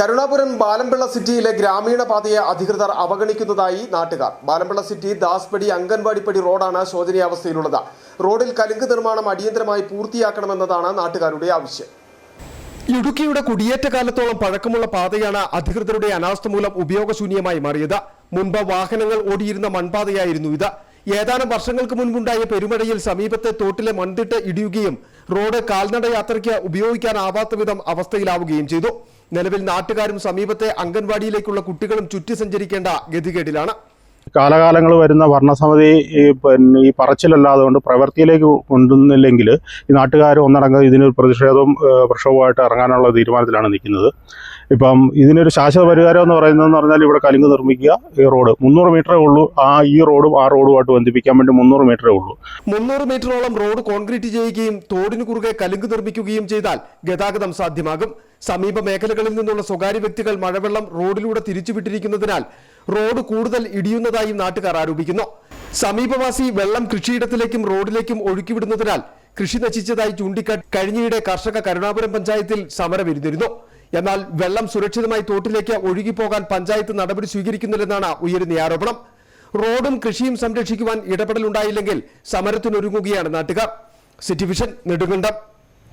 കരുണാപുരം ബാലംപിള്ള സിറ്റിയിലെ ഗ്രാമീണ പാതയെ അധികൃതർ അവഗണിക്കുന്നതായി നാട്ടുകാർ. ബാലംപിള്ള സിറ്റി ദാസ്പടി അംഗൻവാടിപ്പടി റോഡാണ് ശോചനീയാവസ്ഥയിലുള്ളത്. റോഡിൽ കലുങ്ക് നിർമ്മാണം അടിയന്തരമായി പൂർത്തിയാക്കണമെന്നതാണ് നാട്ടുകാരുടെ ആവശ്യം. ഇടുക്കിയുടെ കുടിയേറ്റ കാലത്തോളം പഴക്കമുള്ള പാതയാണ് അധികൃതരുടെ അനാസ്ഥ മൂലം ഉപയോഗശൂന്യമായി മാറിയത്. മുൻപ് വാഹനങ്ങൾ ഓടിയിരുന്ന മൺപാതയായിരുന്നു ഇത്. ഏതാനും വർഷങ്ങൾക്ക് മുൻപുണ്ടായ പെരുമഴയിൽ സമീപത്തെ തോട്ടിലെ മൺതിട്ട് ഇടിയുകയും റോഡ് കാൽനട യാത്രയ്ക്ക് ഉപയോഗിക്കാനാവാത്ത വിധം അവസ്ഥയിലാവുകയും ചെയ്തു. നിലവിൽ നാട്ടുകാരും സമീപത്തെ അംഗൻവാടിയിലേക്കുള്ള കുട്ടികളും ചുറ്റി സഞ്ചരിക്കേണ്ട ഗതികേടിലാണ്. കാലകാലങ്ങൾ വരുന്ന ഭരണസമിതി ഈ പിന്നെ ഈ പറച്ചിലല്ലാതെ കൊണ്ട് പ്രവൃത്തിയിലേക്ക് കൊണ്ടുവന്നില്ലെങ്കിൽ ഈ നാട്ടുകാർ ഒന്നടങ്കം ഇതിനൊരു പ്രതിഷേധവും പ്രക്ഷോഭമായിട്ട് ഇറങ്ങാനുള്ള തീരുമാനത്തിലാണ് നിൽക്കുന്നത്. ഇപ്പം ഇതിനൊരു ശാശ്വത പരിഹാരം എന്ന് പറയുന്നതെന്ന് പറഞ്ഞാൽ ഇവിടെ കലുങ്ക് നിർമ്മിക്കുക ഈ റോഡ്. മുന്നൂറ് മീറ്ററേ ഉള്ളൂ. ആ ഈ റോഡും ആ റോഡുമായിട്ട് ബന്ധിപ്പിക്കാൻ വേണ്ടി മുന്നൂറ് മീറ്ററേ ഉള്ളൂ. മുന്നൂറ് മീറ്ററോളം റോഡ് കോൺക്രീറ്റ് ചെയ്യുകയും തോടിന് കുറുകെ കലുങ്ക് നിർമ്മിക്കുകയും ചെയ്താൽ ഗതാഗതം സാധ്യമാകും. സമീപ മേഖലകളിൽ നിന്നുള്ള സ്വകാര്യ വ്യക്തികൾ മഴവെള്ളം റോഡിലൂടെ തിരിച്ചുവിട്ടിരിക്കുന്നതിനാൽ റോഡ് കൂടുതൽ ഇടിയുന്നതായും നാട്ടുകാർ ആരോപിക്കുന്നു. സമീപവാസി വെള്ളം കൃഷിയിടത്തിലേക്കും റോഡിലേക്കും ഒഴുക്കിവിടുന്നതിനാൽ കൃഷി നശിച്ചതായി ചൂണ്ടിക്കാട്ടി കഴിഞ്ഞയിടെ കർഷക കരുണാപുരം പഞ്ചായത്തിൽ സമരമിരുന്നിരുന്നു എന്നാൽ വെള്ളം സുരക്ഷിതമായി തോട്ടിലേക്ക് ഒഴുകിപ്പോകാൻ പഞ്ചായത്ത് നടപടി സ്വീകരിക്കുന്നില്ലെന്നാണ് ഉയരുന്ന ആരോപണം. റോഡും കൃഷിയും സംരക്ഷിക്കുവാൻ ഇടപെടലുണ്ടായില്ലെങ്കിൽ സമരത്തിനൊരുങ്ങുകയാണ് നാട്ടുകാർ. City vision Nedumkandam.